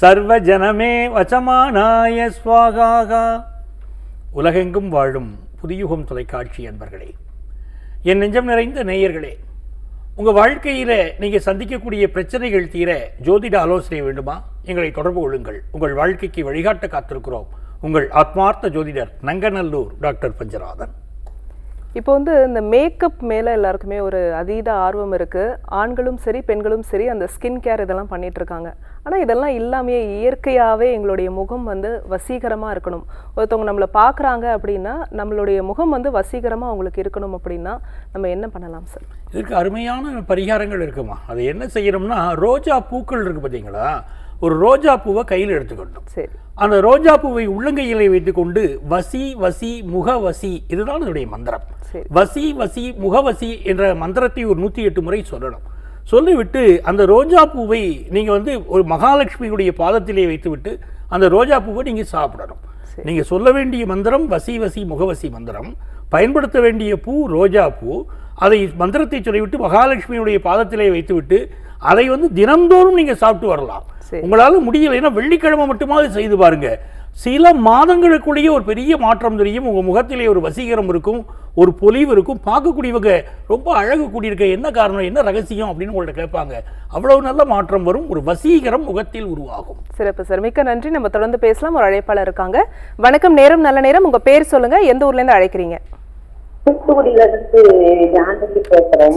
சர்வஜனமே வச்சமானாய வசமானாய ஸ்வாகாகா உலகெங்கும் வாழும் புதியுகம் தொலைக்காட்சி அன்பர்களே என் நெஞ்சம் நிறைந்த நேயர்களே உங்கள் வாழ்க்கையில் நீங்கள் சந்திக்கக்கூடிய பிரச்சனைகள் தீர ஜோதிட ஆலோசனை வேண்டுமா? எங்களை தொடர்பு கொள்ளுங்கள். உங்கள் வாழ்க்கைக்கு வழிகாட்ட காத்திருக்கிறோம். உங்கள் ஆத்மார்த்த ஜோதிடர் நங்கநல்லூர் டாக்டர் பஞ்சநாதன். இப்போ வந்து இந்த மேக்கப் மேலே எல்லாருக்குமே ஒரு அதீத ஆர்வம் இருக்குது ஆண்களும் சரி பெண்களும் சரி அந்த ஸ்கின் கேர் இதெல்லாம் பண்ணிகிட்ருக்காங்க இருக்காங்க ஆனா இதெல்லாம் இல்லாமையே இயற்கையாவே எங்களுடைய முகம் வந்து வசீகரமா இருக்கணும். ஒருத்தவங்க நம்மளை பார்க்கறாங்க அப்படின்னா நம்மளுடைய முகம் வந்து வசீகரமா அவங்களுக்கு இருக்கணும் அப்படின்னா நம்ம என்ன பண்ணலாம் சார்? இதற்கு அருமையான பரிகாரங்கள் இருக்குமா? அது என்ன செய்யணும்னா ரோஜா பூக்கள் இருக்கு பார்த்தீங்களா ஒரு ரோஜா பூவை கையில் எடுத்துக்கணும். சரி. அந்த ரோஜா பூவை உள்ளங்கையிலே வைத்துக்கொண்டு வசி வசி முகவசி இதுதான் இதனுடைய மந்திரம். சரி. வசி வசி முகவசி என்ற மந்திரத்தை ஒரு நூற்றி எட்டு முறை சொல்லணும். சொல்லிவிட்டு அந்த ரோஜா பூவை நீங்கள் வந்து ஒரு மகாலட்சுமியுடைய பாதத்திலே வைத்துவிட்டு அந்த ரோஜா பூவை நீங்கள் சாப்பிடணும். நீங்கள் சொல்ல வேண்டிய மந்திரம் வசி வசி முகவசி மந்திரம். பயன்படுத்த வேண்டிய பூ ரோஜா பூ. அதை மந்திரத்தை சொல்லிவிட்டு மகாலட்சுமியுடைய பாதத்திலே வைத்துவிட்டு அதை வந்து தினந்தோறும் நீங்கள் சாப்பிட்டு வரலாம். உங்களால் முடியலைன்னா வெள்ளிக்கிழமை மட்டுமாவது செய்து பாருங்க. சில மாதங்களுக்குள்ளேயே ஒரு பெரிய மாற்றம் தெரியும். உங்கள் முகத்திலே ஒரு வசீகரம் இருக்கும் ஒரு பொலிவு இருக்கும். பார்க்கக்கூடியவங்க ரொம்ப அழகு கூடியிருக்க என்ன காரணம் என்ன ரகசியம் அப்படின்னு உங்கள்ட்ட கேட்பாங்க. அவ்வளவு நல்ல மாற்றம் வரும் ஒரு வசீகரம் முகத்தில் உருவாகும். சிறப்பு சார். மிக்க நன்றி. நம்ம தொடர்ந்து பேசலாம். ஒரு அழைப்பாளர் இருக்காங்க. வணக்கம் நேரம் நல்ல நேரம். உங்க பேர் சொல்லுங்க. எந்த ஊர்ல இருந்து அழைக்கிறீங்க?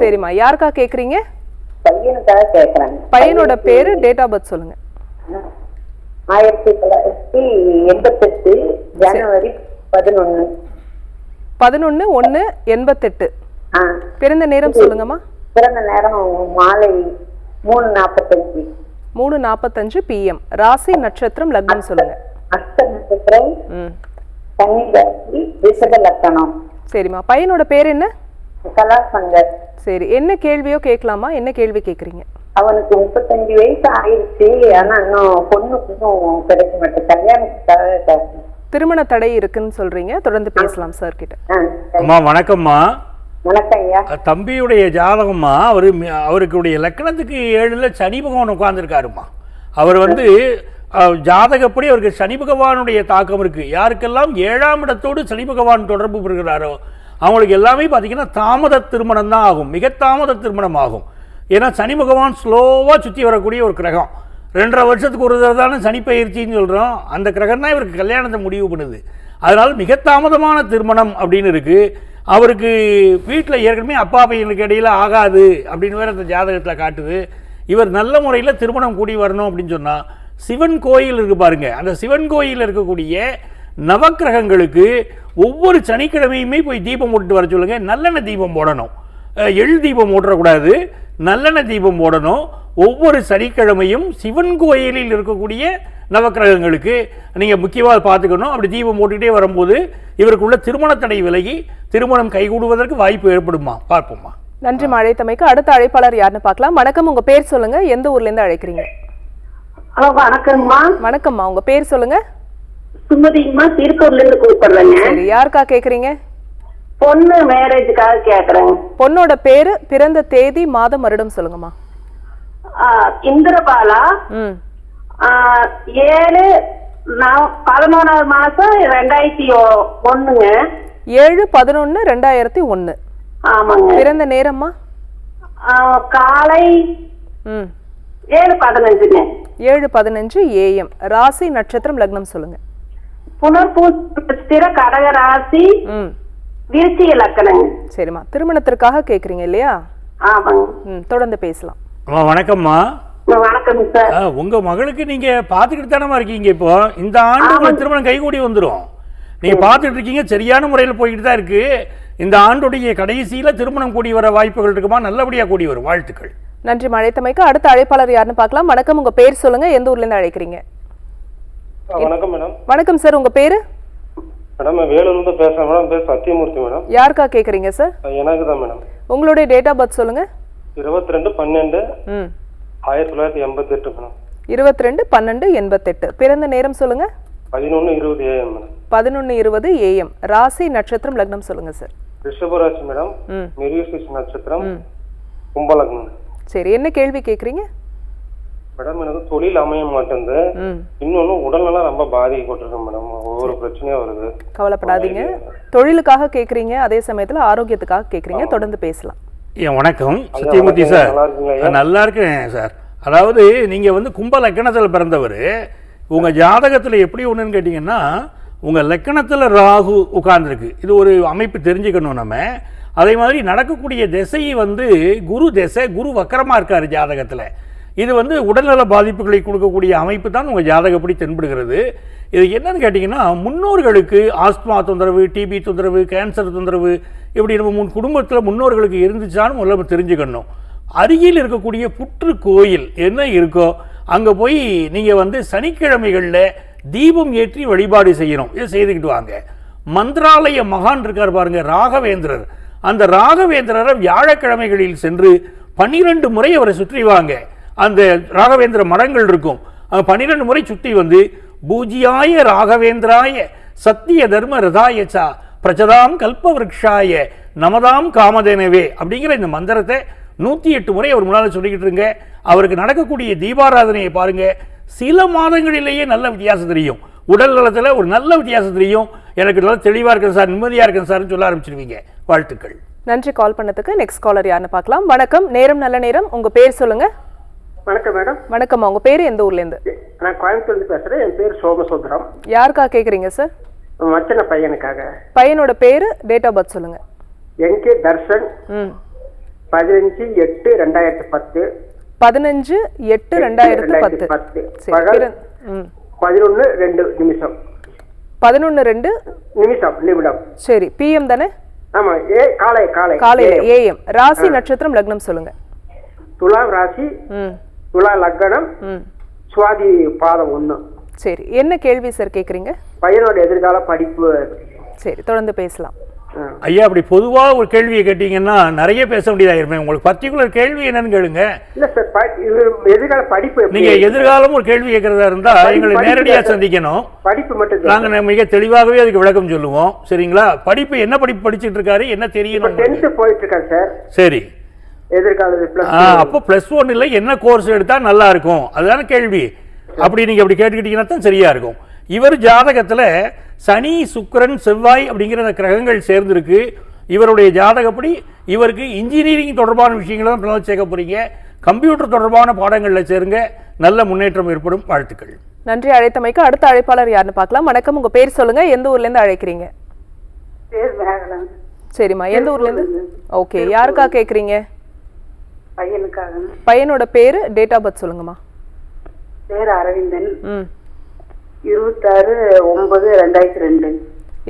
சரிம்மா. யாருக்கா கேக்குறீங்க? பையனுக்காக பையனோட பேரு டேட் ஆஃப் பர்த் சொல்லுங்க. ஆயிரத்தி தொள்ளாயிரத்தி எண்பத்தெட்டு ஜனவரி பதினொன்னு. பதினொன்னு ஒன்னு எண்பத்தெட்டு. பிறந்த நேரம் சொல்லுங்கம்மா. பிறந்த நேரம் மாலை மூணு நாற்பத்தஞ்சு மூணு நாற்பத்தஞ்சு பிஎம் ராசி நட்சத்திரம் லக்னம் சொல்லுங்க. அஸ்த நட்சத்திரம் ரிஷப லக்கணம் சரிம்மா. பையனோட பேர் என்ன? கலாசங்கர். சரி. என்ன கேள்வியோ கேட்கலாமா? என்ன கேள்வி கேட்குறீங்க? அவனுக்கு முப்பத்தஞ்சு வயசு ஆயிடுச்சு ஆனா இன்னும் பொண்ணுக்கு இன்னும் கிடைக்க மாட்டேன் கல்யாணத்துக்காக. திருமண தடை இருக்குன்னு சொல்றீங்க. தொடர்ந்து பேசலாம் சார் கிட்ட. அம்மா வணக்கம்மா. வணக்கம் ஐயா. தம்பியுடைய ஜாதகம்மா அவர் அவருக்குடைய லக்கணத்துக்கு ஏழில் சனி பகவான் உட்கார்ந்துருக்காருமா அவர் வந்து ஜாதகப்படி அவருக்கு சனி பகவானுடைய தாக்கம் இருக்கு. யாருக்கெல்லாம் ஏழாம் இடத்தோடு சனி பகவான் தொடர்பு பெறுகிறாரோ அவங்களுக்கு எல்லாமே பார்த்தீங்கன்னா தாமத திருமணம் தான் ஆகும். மிக தாமத திருமணம் ஆகும் ஏன்னா சனி பகவான் ஸ்லோவாக சுற்றி வரக்கூடிய ஒரு கிரகம். ரெண்டரை வருஷத்துக்கு ஒரு தடவை தானே சனி பயிற்சின்னு சொல்கிறோம் அந்த கிரகம் தான் இவருக்கு கல்யாணத்தை முடிவு பண்ணுது. அதனால் மிக தாமதமான திருமணம் அப்படின்னு இருக்குது அவருக்கு வீட்டில் ஏற்கனவே அப்பா பையனுக்கு இடையில் ஆகாது அப்படின்னு வேற அந்த ஜாதகத்தில் காட்டுது. இவர் நல்ல முறையில் திருமணம் கூடி வரணும் அப்படின்னு சொன்னால் சிவன் கோயில் இருக்குது பாருங்கள் அந்த சிவன் கோயிலில் இருக்கக்கூடிய நவக்கிரகங்களுக்கு ஒவ்வொரு சனிக்கிழமையுமே போய் தீபம் போட்டு வர சொல்லுங்கள் நல்லெண்ணெய் தீபம் போடணும். எள் தீபம் ஓட்டக்கூடாது நல்லெண்ணெய் தீபம் போடணும். ஒவ்வொரு சனிக்கிழமையும் சிவன் கோயிலில் இருக்கக்கூடிய நவக்கிரகங்களுக்கு நீங்கள் முக்கியமாக பார்த்துக்கணும். அப்படி தீபம் போட்டுக்கிட்டே வரும்போது இவருக்குள்ள திருமண தடை விலகி திருமணம் கைகூடுவதற்கு வாய்ப்பு ஏற்படுமா? பார்ப்போம்மா நன்றி அழைத்தமைக்கு அடுத்த அழைப்பாளர் யாருன்னு பார்க்கலாம். வணக்கம் உங்க பேர் சொல்லுங்க. எந்த ஊர்ல இருந்து அழைக்கிறீங்க? ஹலோ வணக்கங்கம்மா வணக்கம்மா. உங்க பேர் சொல்லுங்க. சுமதிங்கம்மா திருப்பூர்ல இருந்து கூப்பிடுறேங்க யாருக்கா கேக்குறீங்க? பொண்ணு மேரேஜுக்காக கேக்குறேன். பொண்ணோட பேரு பிறந்த தேதி மாதம் வருடம் சொல்லுங்கம்மா. இந்திரபாலா. ஏழு நான் பதினொன்றாவது மாசம் ரெண்டாயிரத்தி ஒண்ணுங்க. ஏழு பதினொன்னு ரெண்டாயிரத்தி ஒன்னு ஆமாங்க. பிறந்த நேரம்மா? காலை ஏழு பதினஞ்சுங்க. ஏழு பதினஞ்சு ஏஎம். ராசி நட்சத்திரம் லக்னம் சொல்லுங்க. புனர்பூஸ்திர கடக ராசி. விருச்சிக லக்கணங்க சரிம்மா. திருமணத்திற்காக கேக்குறீங்க இல்லையா? ஆமாங்க. ம் தொடர்ந்து பேசலாம். அம்மா வணக்கம்மா. வணக்கம் சார் ஆ, உங்க மகளுக்கு நீங்க பார்த்துக்கிட்டு தானே இருக்கீங்க இப்போ? இந்த ஆண்டு உங்களுக்கு திருமணம் கைகூடி வந்துடும் நீங்க பார்த்துட்டு இருக்கீங்க சரியான முறையில் போய்கிட்டு தான் இருக்கு. இந்த ஆண்டுடைய கடைசியில திருமணம் கூடி வர வாய்ப்புகள் இருக்குமா? நல்லபடியா கூடி வரும். வாழ்த்துக்கள். நன்றி அழைத்தமைக்கு அடுத்த அழைப்பாளர் யாருன்னு பார்க்கலாம். வணக்கம் உங்க பேர் சொல்லுங்க. எந்த ஊர்ல இருந்து அழைக்கிறீங்க? ஆ, வணக்கம் மேடம். வணக்கம் சார் உங்க பேரு? மேடம் நான் வேலூர்லேருந்து பேசுகிறேன் மேடம். பேர் சத்தியமூர்த்தி மேடம். யாருக்கா கேக்குறீங்க சார் எனக்கு தான் மேடம். உங்களுடைய டேட் ஆஃப் பர்த் சொல்லுங்க. இருபத்தி ரெண்டு பன்னெண்டு ஆயிரத்தி தொள்ளாயிரத்தி எண்பத்தி எட்டு மேடம். இருபத்தி ரெண்டு பன்னெண்டு எண்பத்தெட்டு. பிறந்த நேரம் சொல்லுங்க. பதினொன்று இருபது ஏஎம் மேடம். பதினொன்று இருபது ஏஎம் ராசி நட்சத்திரம் லக்னம் சொல்லுங்க சார் ரிஷபராசி மேடம். ம். மிருகசீஷ நட்சத்திரம். கும்பலக்னம் சரி என்ன கேள்வி கேக்குறீங்க? மேடம் எனக்கு தொழில் அமைய மாட்டேங்குது. இன்னொன்று உடல்நலம் ரொம்ப பாதிக்கப்பட்டிருக்கு மேடம். ஒவ்வொரு பிரச்சனையும் வருது. கவலைப்படாதீங்க. தொழிலுக்காக கேக்குறீங்க அதே சமயத்துல ஆரோக்கியத்துக்காக கேக்குறீங்க தொடர்ந்து பேசலாம். ஏன் வணக்கம். சத்தியமூர்த்தி. சார்? நல்லா இருக்கேன் சார். அதாவது நீங்கள் வந்து கும்ப லக்கணத்தில் பிறந்தவர். உங்கள் ஜாதகத்தில் எப்படி ஒன்றுன்னு கேட்டிங்கன்னா உங்கள் லக்கணத்தில் ராகு உட்கார்ந்துருக்கு. இது ஒரு அமைப்பு தெரிஞ்சுக்கணும் நம்ம. அதே மாதிரி நடக்கக்கூடிய திசை வந்து குரு திசை குரு வக்கரமாக இருக்கார் ஜாதகத்தில். இது வந்து உடல்நல பாதிப்புகளை கொடுக்கக்கூடிய அமைப்பு தான் உங்கள் ஜாதகப்படி தென்படுகிறது. இது என்னன்னு கேட்டிங்கன்னா முன்னோர்களுக்கு ஆஸ்துமா தொந்தரவு டிபி தொந்தரவு கேன்சர் தொந்தரவு இப்படி நம்ம முன் குடும்பத்தில் முன்னோர்களுக்கு இருந்துச்சான்னு முதல்ல தெரிஞ்சுக்கணும். அருகில் இருக்கக்கூடிய புற்று கோயில் என்ன இருக்கோ அங்கே போய் நீங்கள் வந்து சனிக்கிழமைகளில் தீபம் ஏற்றி வழிபாடு செய்யணும். இதை செய்துக்கிட்டு வாங்க. மந்திராலய மகான் இருக்கார் பாருங்க ராகவேந்திரர். அந்த ராகவேந்திரரை வியாழக்கிழமைகளில் சென்று பன்னிரண்டு முறை அவரை சுற்றி வாங்க. அந்த ராகவேந்திர மடங்கள் இருக்கும். அங்கே பன்னிரெண்டு முறை சுற்றி வந்து பூஜ்யாய ராகவேந்திராய சத்திய தர்ம ரதாயச்சா பிரஜதாம் கல்பவருஷாய நமதாம் காமதேனவே அப்படிங்கிற இந்த மந்திரத்தை நூற்றி எட்டு முறை அவர் முன்னால் சொல்லிக்கிட்டு இருங்க. அவருக்கு நடக்கக்கூடிய தீபாராதனையை பாருங்க. சில மாதங்களிலேயே நல்ல வித்தியாசம் தெரியும். உடல் நலத்தில் ஒரு நல்ல வித்தியாசம் தெரியும். எனக்கு நல்லா தெளிவாக இருக்கேன் சார் நிம்மதியாக இருக்கேன் சார்னு சொல்ல ஆரம்பிச்சிருவீங்க. வாழ்த்துக்கள். நன்றி கால் பண்ணதுக்கு. நெக்ஸ்ட் காலர் யாருன்னு பார்க்கலாம். வணக்கம். நேரம் நல்ல நேரம். உங்கள் பேர் சொல்லுங்கள் வணக்கம் மேடம். வணக்கம் உங்க பேர் எந்த ஊர்ல இருந்து? நான் கோயம்புத்தூர்லேருந்து பேசுகிறேன் என் பேர் சோமசுந்தரம். யாருக்கா கேக்குறீங்க சார்? மச்சன பையனுக்காக. பையனோட பேரு டேட் ஆஃப் பர்த் சொல்லுங்க. என்கே தர்ஷன். ம். பதினஞ்சு எட்டு ரெண்டாயிரத்தி பத்து. பதினஞ்சு எட்டு ரெண்டாயிரத்து பத்து. பத்து. பதினொன்று ரெண்டு நிமிஷம். பதினொன்று ரெண்டு நிமிஷம் நிமிடம். சரி பிஎம் தானே? ஆமா ஏ காலை காலை. காலையில. ஏஎம் ராசி நட்சத்திரம் லக்னம் சொல்லுங்க. துலா ராசி துலா லக்னம் ம். சுவாதி பாதம் ஒண்ணு. சரி என்ன கேள்வி சார் கேக்குறீங்க? பையனோட எதிர்கால படிப்பு. சரி தொடர்ந்து பேசலாம். ஐயா அப்படி பொதுவாக ஒரு கேள்வியை கேட்டிங்கன்னா நிறைய பேச வேண்டியதாயிருமே. உங்களுக்கு பர்டிகுலர் கேள்வி என்னன்னு கேளுங்க. இல்ல சார் எதிர்கால படிப்பு எப்படி? நீங்க எதிர்காலம் ஒரு கேள்வி கேட்கறதா இருந்தா படிப்பு- எங்களை நேரடியாக சந்திக்கணும். படிப்பு மட்டும் தான். நாங்க மிக தெளிவாகவே அதுக்கு விளக்கம் சொல்லுவோம். சரிங்களா? படிப்பு என்ன படிப்பு படிச்சிட்டு இருக்காரு? என்ன தெரியணும் உங்களுக்கு? டென்த் போயிட்டு இருக்காங்க சார். சரி. எதிர்கால பிளஸ் ஆ, அப்போ பிளஸ் ஒன்னில் என்ன கோர்ஸ் எடுத்தா நல்லா இருக்கும்? அதுதானே கேள்வி. அப்படி நீங்க அப்படி கேட்டுக்கிட்டீங்கன்னா தான் சரியா இருக்கும். இவர் ஜாதகத்துல சனி சுக்கிரன் செவ்வாய் அப்படிங்கிற அந்த கிரகங்கள் சேர்ந்திருக்கு. இவருடைய ஜாதகப்படி இவருக்கு இன்ஜினியரிங் தொடர்பான விஷயங்களை தான் சேர்க்க போறீங்க. கம்ப்யூட்டர் தொடர்பான பாடங்களில் சேருங்க. நல்ல முன்னேற்றம் ஏற்படும். வாழ்த்துக்கள். நன்றி. அழைத்தமைக்கு அடுத்த அழைப்பாளர் யாருன்னு பார்க்கலாம். வணக்கம். உங்க பேர் சொல்லுங்க. எந்த ஊர்ல இருந்து அழைக்கிறீங்க சரிம்மா. எந்த ஊர்ல இருந்து ஓகே. யாருக்கா கேக்குறீங்க? பையனுக்காக பையனோட பேரு டேட் ஆஃப் பர்த் சொல்லுங்கம்மா. பேர் அரவிந்தன். ம். இருபத்தாறு ஒன்பது ரெண்டாயிரத்தி ரெண்டு.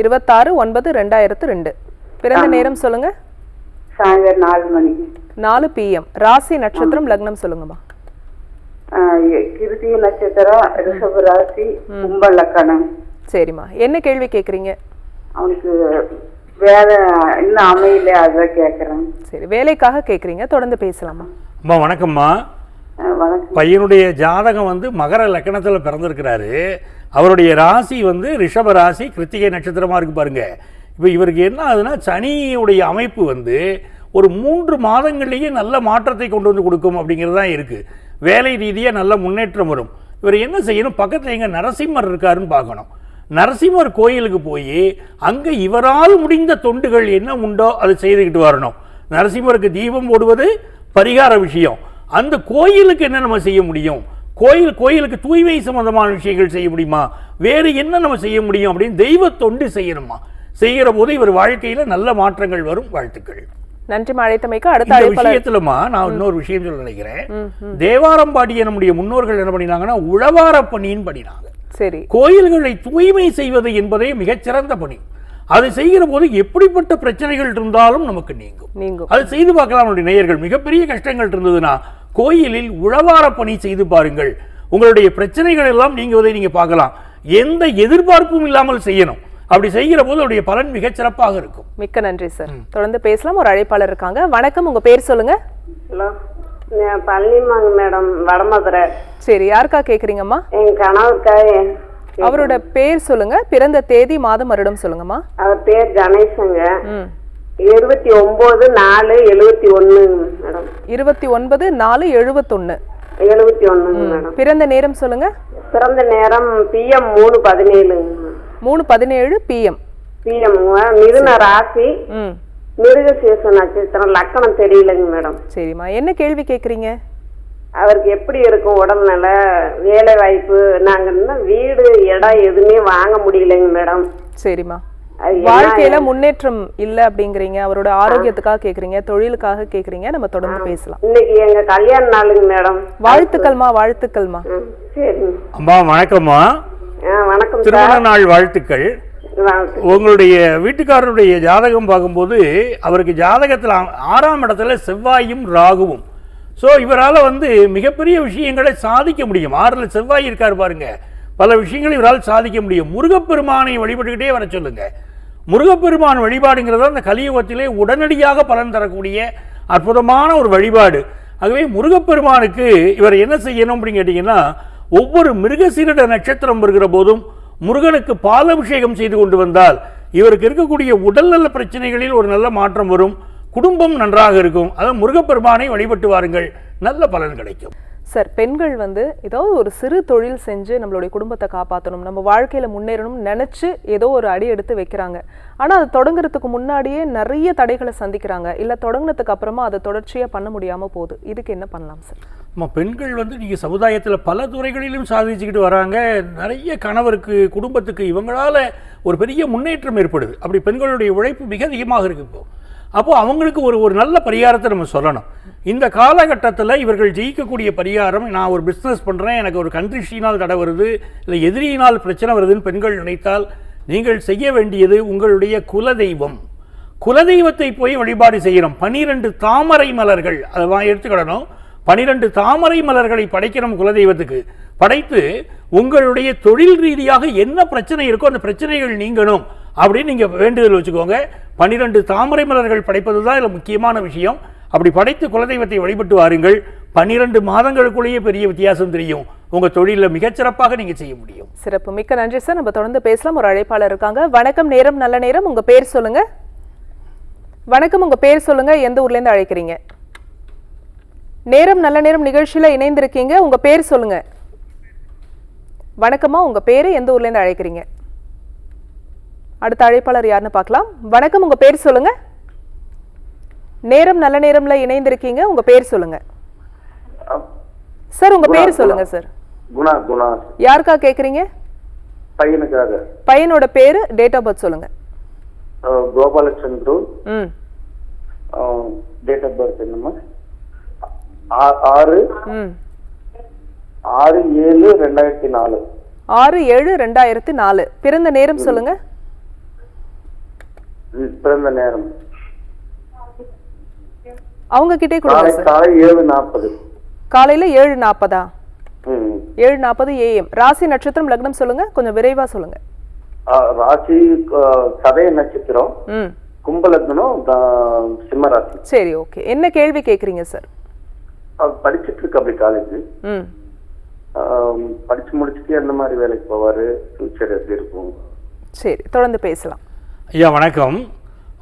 இருபத்தாறு ஒன்பது ரெண்டாயிரத்து ரெண்டு. பிறந்த நேரம் சொல்லுங்க. சாயந்தரம் நாலு மணிக்கு நாலு பிஎம் ராசி நட்சத்திரம் லக்னம் சொல்லுங்கம்மா. கிருத்திகை நட்சத்திரம் ரிஷப ராசி கும்ப லக்கணம் சரிம்மா. என்ன கேள்வி கேக்குறீங்க? அவனுக்கு வேலை இன்னும் அமையல அதான் கேட்குறேன் சரி வேலைக்காக கேக்குறீங்க தொடர்ந்து பேசலாமா? அம்மா வணக்கம்மா. வணக்கம். பையனுடைய ஜாதகம் வந்து மகர லக்கணத்தில் பிறந்திருக்கிறாரு. அவருடைய ராசி வந்து ரிஷப ராசி கிருத்திகை நட்சத்திரமாக இருக்கு பாருங்க. இப்போ இவருக்கு என்ன ஆகுதுன்னா சனியுடைய அமைப்பு வந்து ஒரு மூன்று மாதங்கள்லேயே நல்ல மாற்றத்தை கொண்டு வந்து கொடுக்கும் அப்படிங்கிறது தான் இருக்குது வேலை ரீதியாக நல்ல முன்னேற்றம் வரும். இவர் என்ன செய்யணும்? பக்கத்தில் எங்கே நரசிம்மர் இருக்காருன்னு பார்க்கணும். நரசிம்மர் கோயிலுக்கு போய் அங்கே இவரால் முடிந்த தொண்டுகள் என்ன உண்டோ அதை செய்துக்கிட்டு வரணும். நரசிம்மருக்கு தீபம் போடுவது பரிகார விஷயம். அந்த கோயிலுக்கு என்ன நம்ம செய்ய முடியும்? கோயில் கோயிலுக்கு தூய்மை சம்பந்தமான விஷயங்கள் செய்ய முடியுமா? வேறு என்ன நம்ம செய்ய முடியும் அப்படின்னு தெய்வ தொண்டு செய்யணுமா? செய்கிற போது இவர் வாழ்க்கையில நல்ல மாற்றங்கள் வரும். வாழ்த்துக்கள். நன்றி அழைத்தமைக்கு அடுத்த விஷயத்துலமா நான் இன்னொரு விஷயம் சொல்ல நினைக்கிறேன். தேவாரம் பாடிய நம்முடைய முன்னோர்கள் என்ன பண்ணினாங்கன்னா உழவார பணின்னு பண்ணினாங்க. சரி. கோயில்களை தூய்மை செய்வது என்பதே மிகச்சிறந்த பணி. அதை செய்கிற போது எப்படிப்பட்ட பிரச்சனைகள் இருந்தாலும் நமக்கு நீங்கும். நீங்கும். அது செய்து பார்க்கலாம் நம்முடைய நேயர்கள். மிகப்பெரிய கஷ்டங்கள் இருந்ததுன்னா கோயிலில் உழவார பணி செய்து பாருங்கள். உங்களுடைய பிரச்சனைகள் எல்லாம் நீங்குவதை நீங்க பார்க்கலாம். எந்த எதிர்பார்ப்பும் இல்லாமல் செய்யணும். அப்படி செய்கிற போது அவருடைய பலன் மிகச் சிறப்பாக இருக்கும். மிக்க நன்றி சார். தொடர்ந்து பேசலாம். ஒரு அழைப்பாளர் இருக்காங்க. வணக்கம். உங்க பேர் சொல்லுங்க. பழனிமாங்க மேடம் வடமதுரை. சரி யாருக்கா கேக்குறீங்கம்மா? என் கணவருக்காக அவரோட பேர் சொல்லுங்க. பிறந்த தேதி மாதம் வருடம் சொல்லுங்கம்மா. அவர் பேர் கணேசங்க இருபத்தி ஒன்பது நாலு எழுபத்தி ஒண்ணு மேடம். இருபத்தி ஒன்பது நாலு எழுபத்தொன்னு எழுபத்தி ஒண்ணுங்க மேடம். பிறந்த நேரம் சொல்லுங்க. பிறந்த நேரம் பிஎம் மூணு பதினேழுங்க. மூணு பதினேழு பிஎம். பிஎம் மிதுன ராசி. ம். மிருகசீச நட்சத்திரம் லக்கணம் தெரியலங்க மேடம். சரிம்மா. என்ன கேள்வி கேக்குறீங்க? அவருக்கு எப்படி இருக்கும் உடல்நல வேலை வாய்ப்பு? நாங்க இன்னும் வீடு இடம் எதுவுமே வாங்க முடியலைங்க மேடம். சரிம்மா. வாழ்க்கையில முன்னேற்றம் இல்ல அப்படிங்கிறீங்க. அவரோட ஆரோக்கியத்துக்காக கேக்குறீங்க. தொழிலுக்காக கேக்குறீங்க. நம்ம தொடர்ந்து பேசலாம். இன்னைக்கு எங்க கல்யாண நாளுங்க மேடம். வாழ்த்துக்கள்மா வாழ்த்துக்கள்மா. சரிங்க. அம்மா வணக்கம்மா. வணக்கம் திருமண சார். நாள் வாழ்த்துக்கள். உங்களுடைய வீட்டுக்காரருடைய ஜாதகம் பார்க்கும்போது அவருக்கு ஜாதகத்தில் ஆறாம் இடத்துல செவ்வாயும் ராகுவும். ஸோ இவரால் வந்து மிகப்பெரிய விஷயங்களை சாதிக்க முடியும். ஆறில் செவ்வாய் இருக்கார் பாருங்க. பல விஷயங்களை இவரால் சாதிக்க முடியும். முருகப்பெருமானை வழிபட்டுக்கிட்டே வர சொல்லுங்க. முருகப்பெருமான் வழிபாடுங்கிறது அந்த கலியுகத்திலே உடனடியாக பலன் தரக்கூடிய அற்புதமான ஒரு வழிபாடு. ஆகவே முருகப்பெருமானுக்கு இவர் என்ன செய்யணும் அப்படின்னு கேட்டிங்கன்னா ஒவ்வொரு மிருகசீரட நட்சத்திரம் வருகிற போதும் முருகனுக்கு பாலபிஷேகம் செய்து கொண்டு வந்தால் இவருக்கு இருக்கக்கூடிய உடல்நல பிரச்சனைகளில் ஒரு நல்ல மாற்றம் வரும். குடும்பம் நன்றாக இருக்கும். அதான் முருகப்பெருமானை வழிபட்டு வாருங்கள். நல்ல பலன் கிடைக்கும். சார் பெண்கள் வந்து ஏதாவது ஒரு சிறு தொழில் செஞ்சு நம்மளுடைய குடும்பத்தை காப்பாற்றணும் நம்ம வாழ்க்கையில் முன்னேறணும்னு நினச்சி ஏதோ ஒரு அடி எடுத்து வைக்கிறாங்க. ஆனால் அது தொடங்குறதுக்கு முன்னாடியே நிறைய தடைகளை சந்திக்கிறாங்க. இல்லை தொடங்கினதுக்கு அப்புறமா அதை தொடர்ச்சியாக பண்ண முடியாமல் போகுது. இதுக்கு என்ன பண்ணலாம் சார்? நம்ம பெண்கள் வந்து நீங்கள் சமுதாயத்தில் பல துறைகளிலும் சாதிச்சுக்கிட்டு வராங்க. நிறைய கணவருக்கு குடும்பத்துக்கு இவங்களால் ஒரு பெரிய முன்னேற்றம் ஏற்படுது. அப்படி பெண்களுடைய உழைப்பு மிக அதிகமாக இருக்குது இப்போது அப்போது அவங்களுக்கு ஒரு ஒரு நல்ல பரிகாரத்தை நம்ம சொல்லணும். இந்த காலகட்டத்தில் இவர்கள் ஜெயிக்கக்கூடிய பரிகாரம் நான் ஒரு பிஸ்னஸ் பண்ணுறேன் எனக்கு ஒரு கண்ட்ரிஷினால் தடை வருது இல்லை எதிரியினால் பிரச்சனை வருதுன்னு பெண்கள் நினைத்தால் நீங்கள் செய்ய வேண்டியது உங்களுடைய குலதெய்வம். குலதெய்வத்தை போய் வழிபாடு செய்கிறோம் பனிரெண்டு தாமரை மலர்கள் அதை எடுத்துக்கிடணும். பனிரெண்டு தாமரை மலர்களை படைக்கணும் குலதெய்வத்துக்கு. படைத்து உங்களுடைய தொழில் ரீதியாக என்ன பிரச்சனை இருக்கோ அந்த பிரச்சனைகள் நீங்கணும். அப்படின்னு நீங்கள் வேண்டுதல் வச்சுக்கோங்க. பன்னிரெண்டு தாமரை மலர்கள் படைப்பது தான் இதில் முக்கியமான விஷயம். அப்படி படைத்து குலதெய்வத்தை வழிபட்டு வாருங்கள். பன்னிரண்டு மாதங்களுக்குள்ளேயே பெரிய வித்தியாசம் தெரியும். உங்கள் தொழிலில் மிகச்சிறப்பாக நீங்கள் செய்ய முடியும். சிறப்பு. மிக்க நன்றி சார் நம்ம தொடர்ந்து பேசலாம். ஒரு அழைப்பாளர் இருக்காங்க. வணக்கம் நேரம் நல்ல நேரம். உங்கள் பேர் சொல்லுங்கள் வணக்கம் உங்கள் பேர் சொல்லுங்கள் எந்த ஊர்லேருந்து அழைக்கிறீங்க? நேரம் நல்ல நேரம் நிகழ்ச்சியில் இணைந்திருக்கீங்க. உங்கள் பேர் சொல்லுங்கள் வணக்கமா உங்கள் பேர் எந்த ஊர்லேருந்து அழைக்கிறீங்க? அடுத்த அழைப்பாளர் யாருன்னு பார்க்கலாம். வணக்கம் உங்க பேர் சொல்லுங்க. நேரம் நல்ல நேரம்ல இணைந்திருக்கீங்க உங்க பேர் சொல்லுங்க. சார் உங்க பேர் சொல்லுங்க சார். குணா குணா. யாருக்கா கேக்குறீங்க? பையனுக்காக. பையனோட பேரு டேட் ஆஃப் பர்த் சொல்லுங்க. கோபாலச்சந்திரு ம். டேட் ஆஃப் பர்த் என்னம்மா? ஆறு. ஆறு ஏழு ரெண்டாயிரத்தி நாலு. ஆறு ஏழு ரெண்டாயிரத்தி நாலு. பிறந்த நேரம் சொல்லுங்க. பிறந்த நேரம். அவங்க கிட்டே கொடுங்க சார் காலை ஏழு நாற்பது. காலையில ஏழு நாற்பதா? ஏழு நாற்பது ஏஎம் ராசி நட்சத்திரம் லக்னம் சொல்லுங்க கொஞ்சம் விரைவா சொல்லுங்க. ராசி சதய நட்சத்திரம் ம். கும்பலக்னம் த- சிம்ம ராசி. சரி ஓகே. என்ன கேள்வி கேக்குறீங்க சார் படிச்சிட்டு இருக்கு அப்படி காலேஜ் படிச்சு முடிச்சுட்டு எந்த மாதிரி வேலைக்கு போவாரு? ஃபியூச்சர் எப்படி இருக்கும்? சரி தொடர்ந்து பேசலாம். ஐயா வணக்கம்.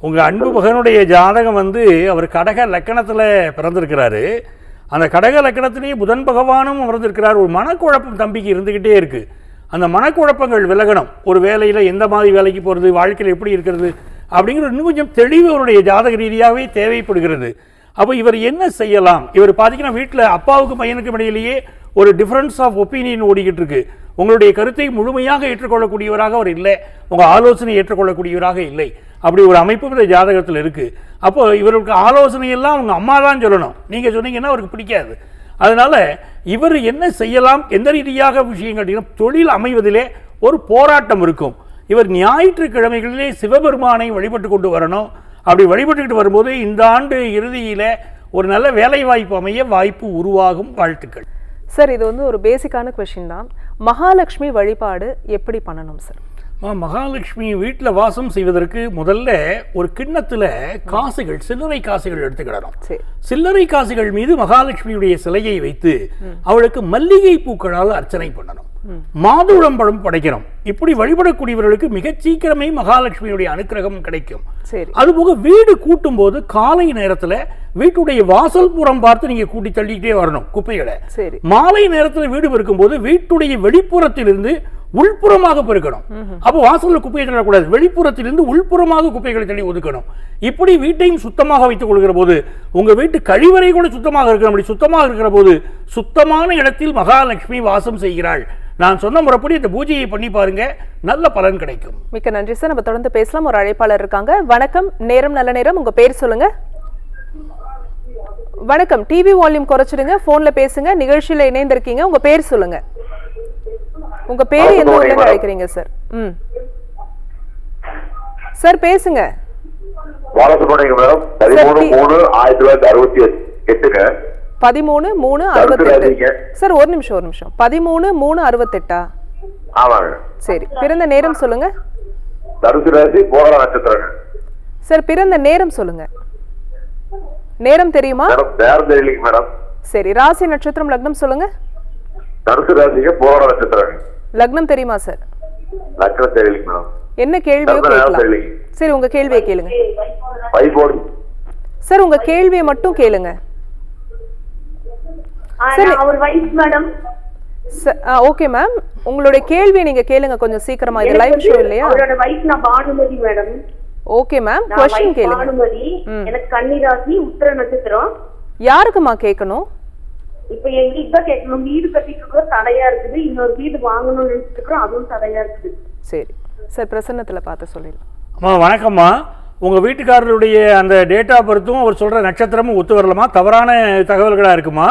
உங்கள் அன்பு மகனுடைய ஜாதகம் வந்து அவர் கடக லக்கணத்தில் பிறந்திருக்கிறாரு. அந்த கடக லக்கணத்திலேயே புதன் பகவானும் அமர்ந்திருக்கிறார். ஒரு மனக்குழப்பம் தம்பிக்கு இருந்துக்கிட்டே இருக்கு. அந்த மனக்குழப்பங்கள் விலகணும். ஒரு வேலையில் எந்த மாதிரி வேலைக்கு போகிறது வாழ்க்கையில் எப்படி இருக்கிறது அப்படிங்கிற இன்னும் கொஞ்சம் தெளிவு அவருடைய ஜாதக ரீதியாகவே தேவைப்படுகிறது. அப்போ இவர் என்ன செய்யலாம்? இவர் பார்த்தீங்கன்னா வீட்டில் அப்பாவுக்கும் பையனுக்கும் இடையிலேயே ஒரு டிஃபரன்ஸ் ஆஃப் ஒப்பீனியன் ஓடிக்கிட்டு இருக்கு. உங்களுடைய கருத்தை முழுமையாக ஏற்றுக்கொள்ளக்கூடியவராக அவர் இல்லை. உங்கள் ஆலோசனை ஏற்றுக்கொள்ளக்கூடியவராக இல்லை. அப்படி ஒரு அமைப்பு இந்த ஜாதகத்தில் இருக்குது அப்போ இவருக்கு ஆலோசனை எல்லாம் அவங்க அம்மா தான் சொல்லணும். நீங்கள் சொன்னீங்கன்னா அவருக்கு பிடிக்காது. அதனால் இவர் என்ன செய்யலாம் எந்த ரீதியாக விஷயம் கேட்டீங்கன்னா தொழில் அமைவதிலே ஒரு போராட்டம் இருக்கும். இவர் ஞாயிற்றுக்கிழமைகளிலே சிவபெருமானை வழிபட்டு கொண்டு வரணும். அப்படி வழிபட்டுக்கிட்டு வரும்போது இந்த ஆண்டு இறுதியில் ஒரு நல்ல வேலை வாய்ப்பு அமைய வாய்ப்பு உருவாகும் வாழ்த்துக்கள். சார் இது வந்து ஒரு பேசிக்கான கொஷின் தான். மகாலட்சுமி வழிபாடு எப்படி பண்ணணும் சார் மகாலட்சுமி வீட்டில் வாசம் செய்வதற்கு முதல்ல ஒரு கிண்ணத்துல காசுகள் சில்லறை காசுகள் எடுத்துக்கிடணும். சில்லறை காசுகள் மீது மகாலட்சுமியுடைய சிலையை வைத்து அவளுக்கு மல்லிகை பூக்களால் அர்ச்சனை பண்ணணும். மாதுளம்பழம் படைக்கணும் இப்படி வழிபடக்கூடியவர்களுக்கு மிகச் சீக்கிரமே மகாலட்சுமியுடைய அனுக்கிரகம் கிடைக்கும். சரி. அதுபோக வீடு கூட்டும் போது காலை நேரத்துல வீட்டுடைய வாசல் புறம் பார்த்து நீங்க கூட்டி தள்ளிக்கிட்டே வரணும் குப்பைகளை. மாலை நேரத்துல வீடு பெருக்கும்போது வீட்டுடைய வெளிப்புறத்திலிருந்து உள்புறமாக பெருக்கணும். அப்போ வாசல்ல குப்பையை தள்ளக்கூடாது. வெளிப்புறத்திலிருந்து உள்புறமாக குப்பைகளை தள்ளி ஒதுக்கணும். இப்படி வீட்டையும் சுத்தமாக வைத்துக் கொள்கிற போது உங்க வீட்டு கழிவறை கூட சுத்தமாக இருக்கிற அப்படி சுத்தமாக இருக்கிற போது சுத்தமான இடத்தில் மகாலட்சுமி வாசம் செய்கிறாள். நான் சொன்ன முறைப்படி இந்த பூஜையை பண்ணி பாருங்க. நல்ல பலன் கிடைக்கும். மிக்க நன்றி சார். நம்ம தொடர்ந்து பேசலாம். ஒரு அழைப்பாளர் இருக்காங்க. வணக்கம். நேரம் நல்ல நேரம். உங்க பேர் சொல்லுங்க. வணக்கம். டிவி வால்யூம் குறைச்சிடுங்க. போன்ல பேசுங்க. நிகழ்ச்சியில இணைந்திருக்கீங்க. உங்க பேர் சொல்லுங்க. உங்க பேர் எந்த ஊர்ல அழைக்கிறீங்க சார் ம். சார் பேசுங்க. பாலசுப்ரமணியம் மேடம். பதிமூணு. மூணு ஆயிரத்தி தொள்ளாயிரத்தி அறுபத்தி எட்டுங்க. பதிமூணு மூணு அறுபத்தெட்டு. சார் ஒரு நிமிஷம் ஒரு நிமிஷம். பதிமூணு மூணு அறுபத்தெட்டா? ஆமாங்க. சரி. பிறந்த நேரம் சொல்லுங்க. தனுசு ராசி போகர நட்சத்திரங்க. சார் பிறந்த நேரம் சொல்லுங்க. நேரம் தெரியுமா? மேடம் நேரம் தெரியலைங்க மேடம். சரி ராசி நட்சத்திரம் லக்னம் சொல்லுங்க. தனுசு நட்சத்திரங்க. லக்னம் தெரியுமா சார்? நட்சத்திரம் தெரியலைங்க மேடம். என்ன கேள்வியோ கேட்கலாம். சரி உங்க கேள்வியை கேளுங்க. சார் உங்க கேள்வியை மட்டும் கேளுங்க. அவர் வயசு மேடம் ஓகே மேம் உங்களுடைய கேள்வியை நீங்க கேளுங்க கொஞ்சம் சீக்கிரமா. இது லைவ் ஷோ இல்லையா? அவரோட வயசு நான் பானுமதி மேடம் ஓகே மேம் வயசு கேளுங்க. பானுமதி. எனக்கு கன்னிராசி உத்திர நட்சத்திரம். யாருக்குமா கேட்கணும்? இப்ப எங்களுக்கு தான் கேட்கணும் வீடு கட்டிட்டு இருக்கோம் தடையா இருக்குது. இன்னொரு வீடு வாங்கணும்னு நினைச்சிட்டு இருக்கோம் அதுவும் தடையா இருக்குது. சரி. சார் பிரசன்னத்துல பார்த்து சொல்லிடலாம். அம்மா வணக்கம்மா. உங்கள் வீட்டுக்காரருடைய அந்த டேட் ஆஃப் பர்த்தும் அவர் சொல்கிற நட்சத்திரமும் ஒத்து வரலாமா தவறான தகவல்களாக இருக்குமா?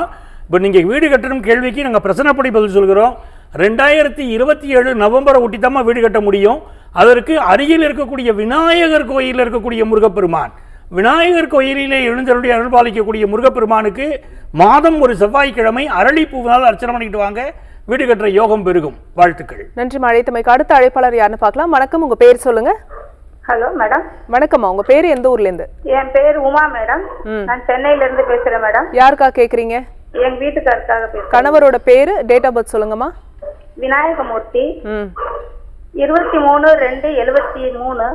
இப்போ நீங்கள் வீடு கட்டணும் கேள்விக்கு நாங்கள் பிரசனப்படி பதில் சொல்கிறோம். ரெண்டாயிரத்தி இருபத்தி ஏழு நவம்பரை ஒட்டித்தாம்மா வீடு கட்ட முடியும். அதற்கு அருகில் இருக்கக்கூடிய விநாயகர் கோயிலில் இருக்கக்கூடிய முருகப்பெருமான். விநாயகர் கோயிலிலே எழுந்தருடைய அருள் பாலிக்கக்கூடிய முருகப்பெருமானுக்கு மாதம் ஒரு செவ்வாய்க்கிழமை அரளிப்பூவினால் அர்ச்சனை பண்ணிக்கிட்டு வாங்க. வீடு கட்டுற யோகம் பெருகும். வாழ்த்துக்கள். நன்றி மழைத்தமைக்கு அடுத்த அழைப்பாளர் யாருன்னு பார்க்கலாம். வணக்கம். உங்க பேர் சொல்லுங்க. Hello madam. வணக்கம்மா. உங்க பேர் எந்த ஊர்ல இருந்து என் பேர் உமா மேடம். நான் சென்னையில இருந்து பேசுறேன் மேடம். யாருக்கா கேக்குறீங்க? என் வீட்டுக்காரருக்காக கணவரோட பேரு டேட் ஆஃப் பர்த் சொல்லுங்கம்மா. விநாயகமூர்த்தி. இருபத்தி மூணு ரெண்டு எழுபத்தி மூணு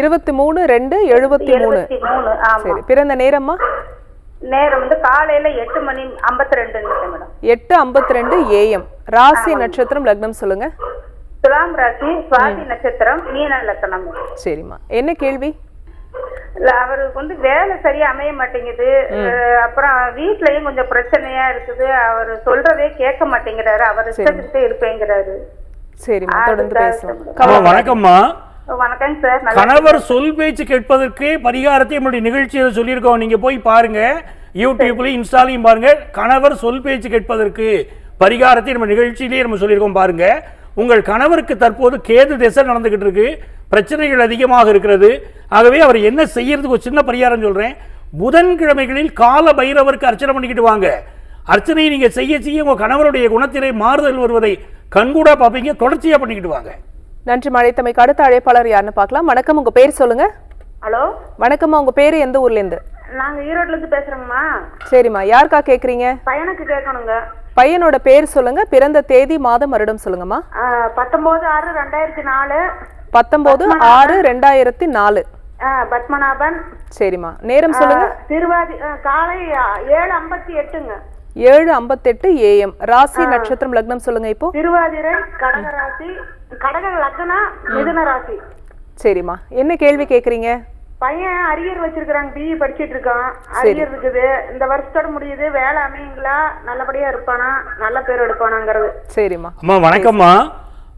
இருபத்தி மூணு ரெண்டு எழுபத்தி மூணு மூணு சரி பிறந்த நேரம்மா? நேரம் வந்து காலையில எட்டு மணி ஐம்பத்தி ரெண்டு மேடம். எட்டு ஐம்பத்தி ரெண்டு ஏஎம். ராசி நட்சத்திரம் லக்னம் சொல்லுங்க. துலாம் ராசி சுவாதி நட்சத்திரம் மீன லக்கணம். சரிம்மா. என்ன கேள்வி? இல்ல, அவருக்கு வந்து வேலை சரியா அமைய மாட்டேங்குது. அப்புறம் வீட்லயும் கொஞ்சம் பிரச்சனையா இருக்குது. அவர் சொல்றதே கேட்க மாட்டேங்கிறாரு. அவர் இஷ்டத்துக்கு இருப்பேங்கிறாரு. சரிம்மா தொடர்ந்து பேசலாம் வணக்கம்மா. வணக்கம் சார். கணவர் சொல் பேச்சு கேட்பதற்கு பரிகாரத்தை நம்மளுடைய நிகழ்ச்சியில் சொல்லியிருக்கோம். நீங்க போய் பாருங்க. யூடியூப்லயும் இன்ஸ்டாலையும் பாருங்க. கணவர் சொல் பேச்சு கேட்பதற்கு பரிகாரத்தை நம்ம நிகழ்ச்சியிலேயே நம்ம சொல்லியிருக்கோம் பாருங்க. உங்கள் கணவருக்கு தற்போது கேது திசை நடந்துகிட்டு இருக்கு. பிரச்சனைகள் அதிகமாக இருக்கிறது. ஆகவே அவர் என்ன செய்யறதுக்கு ஒரு சின்ன பரிகாரம் சொல்றேன். புதன்கிழமைகளில் கால பைரவருக்கு அர்ச்சனை பண்ணிக்கிட்டு வாங்க. அர்ச்சனையை நீங்க செய்ய செய்ய உங்க கணவருடைய குணத்திலே மாறுதல் வருவதை கண்கூடா பார்ப்பீங்க தொடர்ச்சியா பண்ணிக்கிட்டு வாங்க. நன்றி மழைத்தமைக்கு அடுத்த அழைப்பாளர் யாருன்னு பார்க்கலாம். வணக்கம் உங்க பேர் சொல்லுங்க. ஹலோ? வணக்கம்மா உங்க பேரு எந்த ஊர்ல இருந்து நாங்க ஈரோட்ல இருந்து பேசுறோங்கம்மா. சரிம்மா யாருக்கா கேக்குறீங்க? பையனுக்கு கேட்கணுங்க. பையனோட பேர் சொல்லுங்க பிறந்த தேதி மாதம் வருடம் சொல்லுங்கம்மா. பத்தொன்பது ஆறு ரெண்டாயிரத்தி நாலு. பத்தொன்பது ஆறு ரெண்டாயிரத்தி நாலு. பத்மநாபன். சரிம்மா. நேரம் சொல்லுங்க. திருவாதி காலை ஏழு ஐம்பத்தி எட்டுங்க. ஏழு ஐம்பத்தெட்டு ஏஎம் ராசி நட்சத்திரம் லக்னம் சொல்லுங்க இப்போ. திருவாதிரை கடக ராசி. கடக லக்னா மிதுன ராசி. சரிம்மா. என்ன கேள்வி கேக்குறீங்க? பையன் அரியர் வச்சிருக்காங்க பிஇ படிச்சிட்டு இருக்கான். அரியர் இருக்குது. இந்த வருஷத்தோட முடியுது. வேலை அமையுங்களா? நல்லபடியா இருப்பானா? நல்ல பேர் எடுப்பானாங்கிறது. சரிம்மா. அம்மா வணக்கம்மா.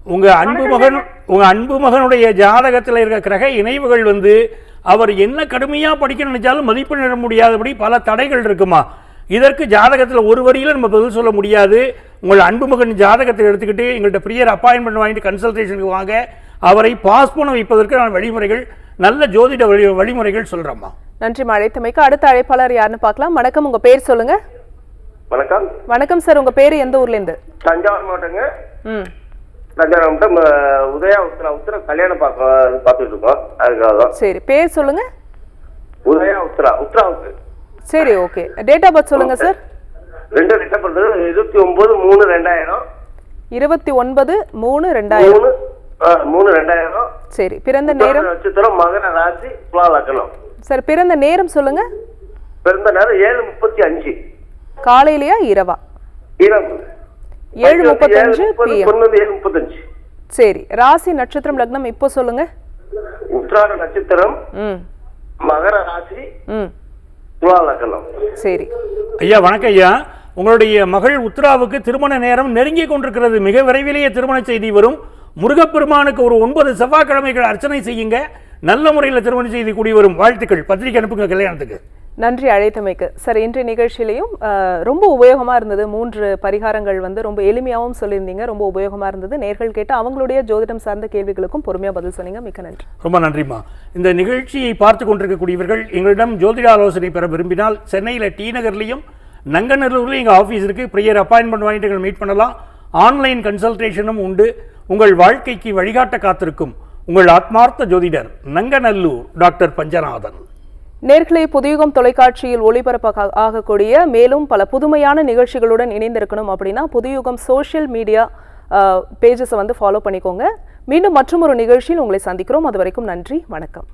உங்க அன்பு மகன் உங்க அன்பு மகனுடைய ஜாதகத்தில் இருக்க கிரக இணைவுகள் வந்து அவர் என்ன கடுமையா படிக்க நினைச்சாலும் மதிப்பெண் முடியாதபடி பல தடைகள் இருக்குமா? இதற்கு ஜாதகத்தில் ஒரு வரியில நம்ம பதில் சொல்ல முடியாது. உங்கள் அன்பு மகன் ஜாதகத்தை எடுத்துக்கிட்டு எங்கள்கிட்ட ப்ரியர் அப்பாயின்மெண்ட் வாங்கிட்டு கன்சல்டேஷனுக்கு வாங்க. அவரை பாஸ் பண்ண வைப்பதற்கு நான் வழிமுறைகள் நல்ல ஜோதிட வழி வழிமுறைகள் சொல்றேம்மா. நன்றி மழைத்தமைக்கு அடுத்த அழைப்பாளர் யாருன்னு பார்க்கலாம். வணக்கம் உங்க பேர் சொல்லுங்க. வணக்கம். வணக்கம் சார் உங்க பேரு எந்த ஊர்ல இருந்து? தஞ்சாவூர் மாவட்டங்க. ம். உதயா உத்தரா உத்தரா கல்யாணம் பார்க்க பார்த்துட்டு இருக்கோம் அதுக்காக தான் சரி பேர் சொல்லுங்க. உதயா உத்தரா உத்தராவுக்கு. சரி ஓகே. டேட் ஆஃப் பர்த் சொல்லுங்க சார் ரெண்டு என்ன பண்றது இருபத்தி ஒன்பது மூணு ரெண்டாயிரம். இருபத்தி ஒன்பது மூணு ரெண்டாயிரம். மூணு ரெண்டாயிரம். சரி பிறந்த நேரம்? நட்சத்திரம் மகர ராசி துலா லக்னம் சார் பிறந்த நேரம் சொல்லுங்க. பிறந்த நேரம் ஏழு முப்பத்தி அஞ்சு. காலையிலயா இரவா? இரவு. ஏழு முப்பத்தஞ்சு ஏழு முப்பத்தஞ்சு. சரி ராசி நட்சத்திரம் லக்னம் இப்போ சொல்லுங்க. உத்திராட நட்சத்திரம் ம். மகர ராசி லக்னம். சரி. ஐயா வணக்கம் ஐயா. உங்களுடைய மகள் உத்ராவுக்கு திருமண நேரம் நெருங்கி கொண்டிருக்கிறது. மிக விரைவிலேயே திருமண செய்தி வரும். முருகப்பெருமானுக்கு ஒரு ஒன்பது செவ்வாய்க்கிழமைகள் அர்ச்சனை செய்யுங்க. நல்ல முறையில் திருமண செய்தி கூடி வரும். வாழ்த்துக்கள். பத்திரிக்கை அனுப்புங்க கல்யாணத்துக்கு. நன்றி அழைத்தமைக்கு. சார் இன்றைய நிகழ்ச்சியிலையும் ரொம்ப உபயோகமாக இருந்தது. மூன்று பரிகாரங்கள் வந்து ரொம்ப எளிமையாகவும் சொல்லியிருந்தீங்க. ரொம்ப உபயோகமாக இருந்தது. நேர்கள் கேட்டு அவங்களுடைய ஜோதிடம் சார்ந்த கேள்விகளுக்கும் பொறுமையாக பதில் சொன்னீங்க. மிக்க நன்றி. ரொம்ப நன்றிம்மா. இந்த நிகழ்ச்சியை பார்த்து கொண்டிருக்கக்கூடியவர்கள் எங்களிடம் ஜோதிட ஆலோசனை பெற விரும்பினால் சென்னையில் டி நகர்லையும் நங்கநல்லூர்லையும் எங்கள் ஆஃபீஸ் இருக்குது ப்ரேயர் அப்பாயின்மெண்ட் வாங்கிட்டு எங்களை மீட் பண்ணலாம். ஆன்லைன் கன்சல்டேஷனும் உண்டு. உங்கள் வாழ்க்கைக்கு வழிகாட்ட காத்திருக்கும் உங்கள் ஆத்மார்த்த ஜோதிடர் நங்கநல்லூர் டாக்டர் பஞ்சநாதன். நேர்களை புதியுகம் தொலைக்காட்சியில் ஒளிபரப்பாக ஆகக்கூடிய மேலும் பல புதுமையான நிகழ்ச்சிகளுடன் இணைந்திருக்கணும் அப்படின்னா புதியுகம் சோஷியல் மீடியா பேஜஸை வந்து ஃபாலோ பண்ணிக்கோங்க. மீண்டும் மற்றும் ஒரு நிகழ்ச்சியில் உங்களை சந்திக்கிறோம். அது வரைக்கும் நன்றி வணக்கம்.